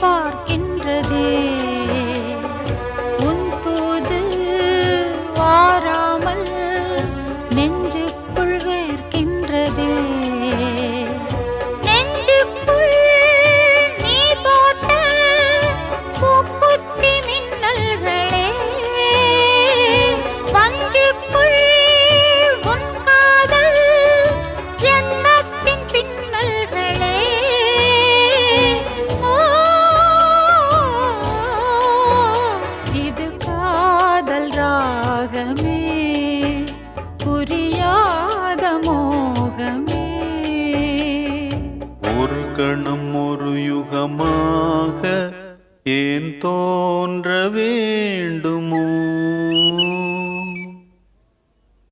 park. கணம் ஒரு யுகமாக ஏன் தோன்ற வேண்டும்?